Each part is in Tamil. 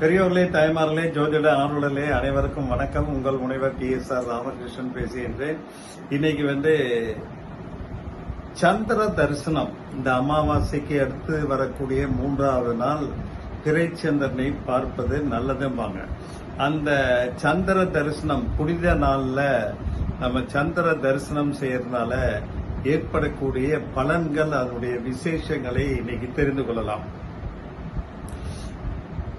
பெரியோர்களே தாய்மார்களே ஜோதிட ஆர்வலர்களே அனைவருக்கும் வணக்கம். உங்கள் முனைவர் டி. எஸ். ஆர். ராமகிருஷ்ணன் பேசுகின்றேன். இன்னைக்கு வந்து சந்திர தரிசனம். இந்த அமாவாசைக்கு அடுத்து வரக்கூடிய மூன்றாவது நாள் திரைச்சந்திரனை பார்ப்பது நல்லதும்பாங்க அந்த சந்திர தரிசனம் புனித நாளில் நம்ம சந்திர தரிசனம் செய்யறதுனால ஏற்படக்கூடிய பலன்கள் அதனுடைய விசேஷங்களை இன்னைக்கு தெரிந்து கொள்ளலாம்.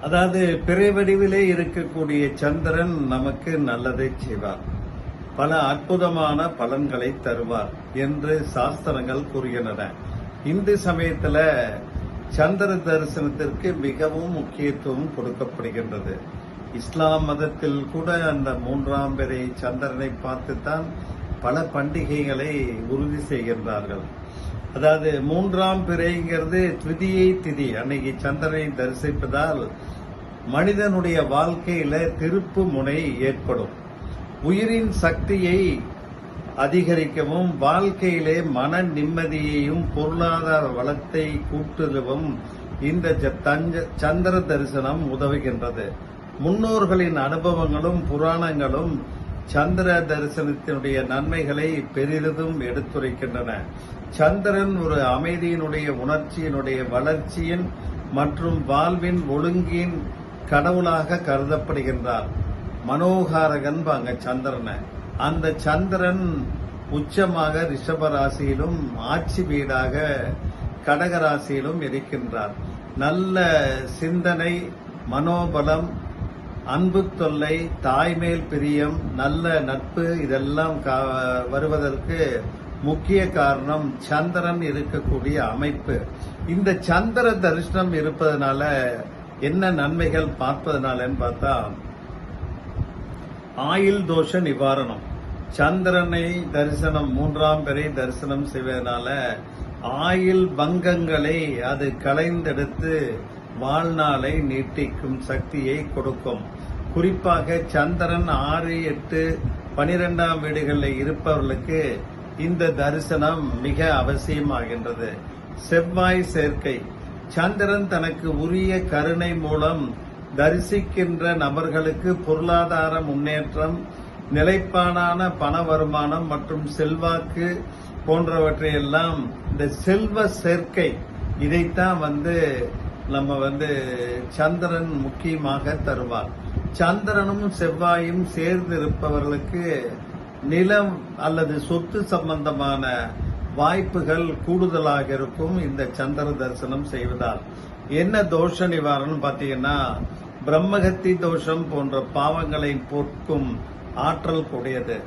அதாவது பிறை வடிவிலே இருக்கக்கூடிய சந்திரன் நமக்கு நல்லதை செய்வார். பல அற்புதமான பலன்களை தருவார் என்று சாஸ்திரங்கள் கூறுகின்றன. இந்து சமயத்தில் சந்திர தரிசனத்திற்கு மிகவும் முக்கியத்துவம் கொடுக்கப்படுகின்றது. இஸ்லாம் மதத்தில் கூட அந்த மூன்றாம் பிறை சந்திரனை பார்த்துத்தான் பல பண்டிகைகளை உறுதி செய்கின்றார்கள். அதாவது மூன்றாம் பிறைங்கிறது திதியை திதி. அன்னைக்கு சந்திரனை தரிசிப்பதால் மனிதனுடைய வாழ்க்கையில திருப்பு முனை ஏற்படும். உயிரின் சக்தியை அதிகரிக்கவும் வாழ்க்கையிலே மன நிம்மதியையும் பொருளாதார வளத்தை கூட்டுதவும் இந்த தஞ்ச- சந்திர தரிசனம் உதவுகின்றது. முன்னோர்களின் அனுபவங்களும் புராணங்களும் சந்திர தரிசனத்தினுடைய நன்மைகளை பெரிதும் எடுத்துரைக்கின்றன. சந்திரன் ஒரு அமைதியினுடைய உணர்ச்சியினுடைய வளர்ச்சியின் மற்றும் வாழ்வின் ஒழுங்கின் கடவுளாக கருதப்படுகின்றார். மனோகாரகன் பாங்க சந்திரனை. அந்த சந்திரன் உச்சமாக ரிஷபராசியிலும் ஆட்சி வீடாக கடக ராசியிலும் இருக்கின்றார். நல்ல சிந்தனை மனோபலம் அன்பு தொல்லை தாய்மேல் பிரியம் நல்ல நட்பு இதெல்லாம் கா- வருவதற்கு முக்கிய காரணம் சந்திரன் இருக்கக்கூடிய அமைப்பு. இந்த சந்திர தரிசனம் இருப்பதனால என்ன நன்மைகள் பார்ப்பதனாலன்னு பார்த்தா ஆயில் தோஷ நிவாரணம். சந்திரனை தரிசனம் மூன்றாம் பிறை தரிசனம் செய்வதனால ஆயில் பங்கங்களை அது களைந்தெடுத்து வாழ்நாளை நீட்டிக்கும் சக்தியை கொடுக்கும். குறிப்பாக சந்திரன் ஆறு எட்டு பனிரெண்டாம் வீடுகளில் இருப்பவர்களுக்கு இந்த தரிசனம் மிக அவசியமாகின்றது. செவ்வாய் சேர்க்கை. சந்திரன் தனக்கு உரிய கருணை மூலம் தரிசிக்கின்ற நபர்களுக்கு பொருளாதார முன்னேற்றம் நிலைப்பாடான பண வருமானம் மற்றும் செல்வாக்கு போன்றவற்றையெல்லாம் இந்த செல்வ சேர்க்கை இதைத்தான் வந்து நம்ம வந்து சந்திரன் முக்கியமாக தருவார். சந்திரனும் செவ்வாயும் சேர்ந்து இருப்பவர்களுக்கு நிலம் அல்லது சொத்து சம்பந்தமான வாய்ப்புகள் கூடுதலாக இருக்கும் இந்த சந்திர தரிசனம் செய்வதால். என்ன தோஷ நிவாரணம் பார்த்தீங்கன்னா பிரம்மகத்தி தோஷம் போன்ற பாவங்களை போக்கும் ஆற்றல் கூடியது.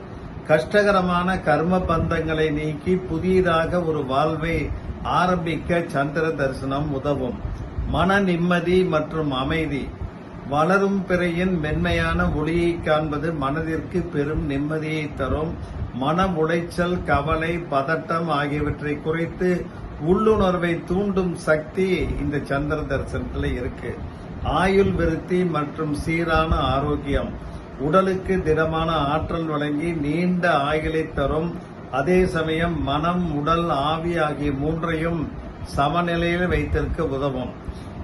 கஷ்டகரமான கர்ம பந்தங்களை நீக்கி புதியதாக ஒரு வாழ்வை ஆரம்பிக்க சந்திர தரிசனம் உதவும். மன நிம்மதி மற்றும் அமைதி. வளரும் பிறையின் மென்மையான ஒளியை காண்பது மனதிற்கு பெரும் நிம்மதியை தரும். மன உளைச்சல் கவலை பதட்டம் ஆகியவற்றை குறைத்து உள்ளுணர்வை தூண்டும் சக்தி இந்த சந்திர தரிசனத்தில் இருக்கு. ஆயுள் விருத்தி மற்றும் சீரான ஆரோக்கியம். உடலுக்கு திடமான ஆற்றல் வழங்கி நீண்ட ஆயுளை தரும். அதே சமயம் மனம் உடல் ஆவி ஆகிய மூன்றையும் சமநிலையில் வைத்திருக்க உதவும்.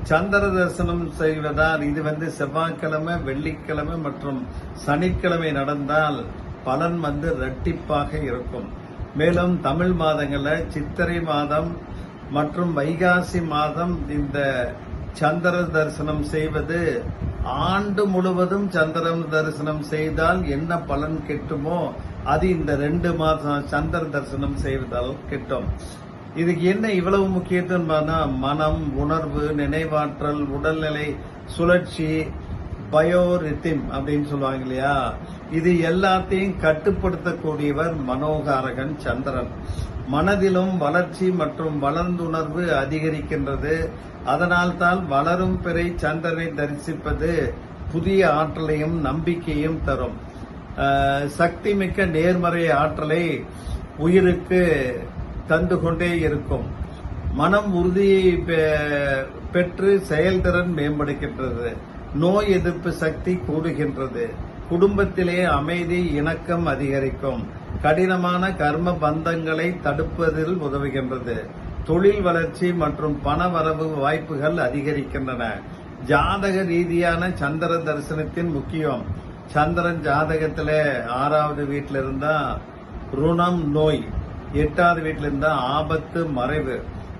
சந்திர தரிசனம் செய்வதால் இது வந்து செவ்வாய்க்கிழமை வெள்ளிக்கிழமை மற்றும் சனிக்கிழமை நடந்தால் பலன் வந்து இரட்டிப்பாக இருக்கும். மேலும் தமிழ் மாதங்களில் சித்திரை மாதம் மற்றும் வைகாசி மாதம் இந்த சந்திர தரிசனம் செய்வது ஆண்டு முழுவதும் சந்திரன் தரிசனம் செய்தால் என்ன பலன் கிட்டுமோ அது இந்த ரெண்டு மாதம் சந்திர தரிசனம் செய்வதால் கிட்டும். இதுக்கு என்ன இவ்வளவு முக்கியத்துவம் பார்த்தா மனம் உணர்வு நினைவாற்றல் உடல்நிலை சுழற்சி பயோரித்திம் அப்படின்னு சொல்லுவாங்க இல்லையா? இது எல்லாத்தையும் கட்டுப்படுத்தக்கூடியவர் மனோகாரகன் சந்திரன். மனதிலும் வளர்ச்சி மற்றும் வளர்ந்துணர்வு அதிகரிக்கின்றது. அதனால் தான் வளரும் பிறை சந்திரனை தரிசிப்பது புதிய ஆற்றலையும் நம்பிக்கையும் தரும். சக்தி மிக்க நேர்மறை ஆற்றலை உயிருக்கு தந்து கொண்டே இருக்கும். மனம் உறுதியை பெ- பெற்று செயல்திறன் மேம்படுகின்றது. நோய் எதிர்ப்பு சக்தி கூடுகின்றது. குடும்பத்திலே அமைதி இணக்கம் அதிகரிக்கும். கடினமான கர்ம பந்தங்களை தடுப்பதில் உதவுகின்றது. தொழில் வளர்ச்சி மற்றும் பண வரவு வாய்ப்புகள் அதிகரிக்கின்றன. ஜாதக ரீதியான சந்திர தரிசனத்தின் முக்கியம். சந்திரன் ஜாதகத்திலே ஆறாவது வீட்டில் இருந்தா ருணம் நோய். எட்டாவது வீட்டில் இருந்தா ஆபத்து மறைவு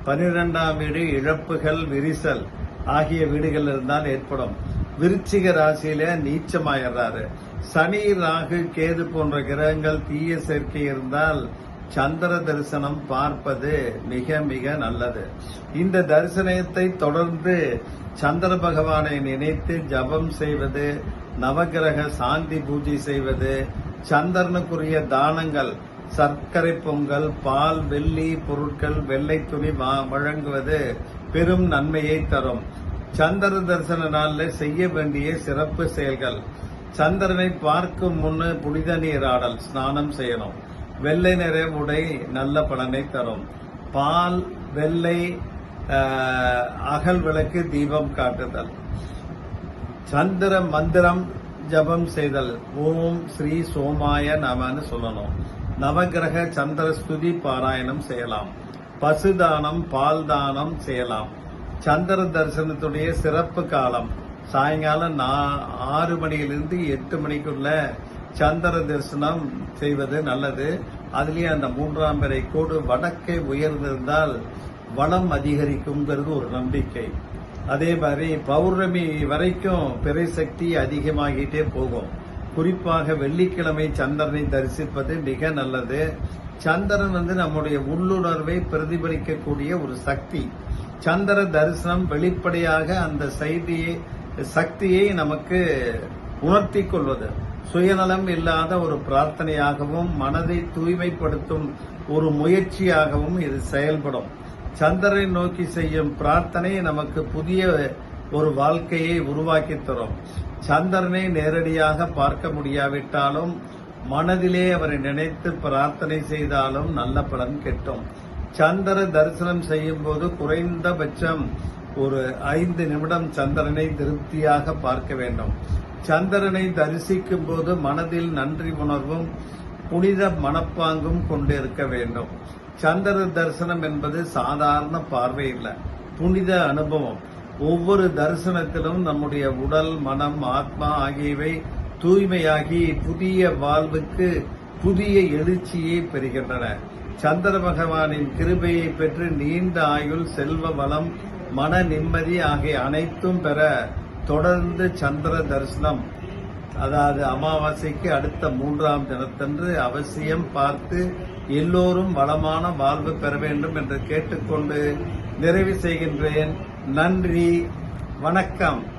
பனிரெண்டாம் வீடு இழப்புகள் விரிசல் ஆகிய வீடுகள் இருந்தால் ஏற்படும். விருச்சிக ராசியில நீச்சமாயிடுறாரு சனி ராகு கேது போன்ற கிரகங்கள் தீய சேர்க்கை இருந்தால் சந்திர தரிசனம் பார்ப்பது மிக மிக நல்லது. இந்த தரிசனத்தை தொடர்ந்து சந்திர பகவானை நினைத்து ஜபம் செய்வது நவகிரக சாந்தி பூஜை செய்வது சந்திரனுக்குரிய தானங்கள் சர்க்கரை பொங்கல் பால் வெள்ளி பொருட்கள் வெள்ளை துணி வழங்குவது பெரும் நன்மையை தரும். சந்திர தரிசன நாளில் செய்ய வேண்டிய சிறப்பு செயல்கள். சந்திரனை பார்க்கும் முன்னு புனித நீராடல் ஸ்நானம் செய்யணும். வெள்ளை நிற உடை நல்ல பலனை தரும். பால் வெள்ளை அகல் விளக்கு தீபம் காட்டுதல். சந்திர மந்திரம் ஜபம் செய்தல். ஓம் ஸ்ரீ சோமாய நமன்னு சொல்லணும். நவகிரக சந்திர ஸ்துதி பாராயணம் செய்யலாம். பசுதானம் பால் தானம் செய்யலாம். சந்திர தரிசனத்துடைய சிறப்பு காலம். சாயங்காலம் நா- ஆறு மணியிலிருந்து எட்டு மணிக்குள்ள சந்திர தரிசனம் செய்வது நல்லது. அதுலேயே அந்த மூன்றாம் பிறை கோடு வடக்கே உயர்ந்திருந்தால் வளம் அதிகரிக்குங்கிறது ஒரு நம்பிக்கை. அதே மாதிரி பௌர்ணமி வரைக்கும் பிறை சக்தி அதிகமாகிட்டே போகும். குறிப்பாக வெள்ளிக்கிழமை சந்திரனை தரிசிப்பது மிக நல்லது. சந்திரன் வந்து நம்முடைய உள்ளுணர்வை பிரதிபலிக்கக்கூடிய ஒரு சக்தி. சந்திர தரிசனம் வெளிப்படையாக அந்த செய்தியை சக்தியை நமக்கு உணர்த்தி கொள்வது. சுயநலம் இல்லாத ஒரு பிரார்த்தனையாகவும் மனதை தூய்மைப்படுத்தும் ஒரு முயற்சியாகவும் இது செயல்படும். சந்திரனை நோக்கி செய்யும் பிரார்த்தனை நமக்கு புதிய ஒரு வாழ்க்கையை உருவாக்கி தரும். சந்திரனை நேரடியாக பார்க்க முடியாவிட்டாலும் மனதிலே அவரை நினைத்து பிரார்த்தனை செய்தாலும் நல்ல பலன் கிட்டும். சந்திர தரிசனம் செய்யும் போது குறைந்தபட்சம் ஒரு ஐந்து நிமிடம் சந்திரனை திருப்தியாக பார்க்க வேண்டும். சந்திரனை தரிசிக்கும் போது மனதில் நன்றி உணர்வும் புனித மனப்பாங்கும் கொண்டு இருக்க வேண்டும். சந்திர தரிசனம் என்பது சாதாரண பார்வை இல்லை புனித அனுபவம். ஒவ்வொரு தரிசனத்திலும் நம்முடைய உடல் மனம் ஆத்மா ஆகியவை தூய்மையாகி புதிய வாழ்வுக்கு புதிய எழுச்சியை பெறுகின்றன. சந்திர பகவானின் கிருபையை பெற்று நீண்ட ஆயுள் செல்வ வளம் மன நிம்மதி ஆகிய அனைத்தும் பெற தொடர்ந்து சந்திர தரிசனம் அதாவது அமாவாசைக்கு அடுத்த மூன்றாம் தினத்தன்று அவசியம் பார்த்து எல்லோரும் வளமான வாழ்வு பெற வேண்டும் என்று கேட்டுக்கொண்டு நிறைவு செய்கின்றேன். நன்றி வணக்கம்.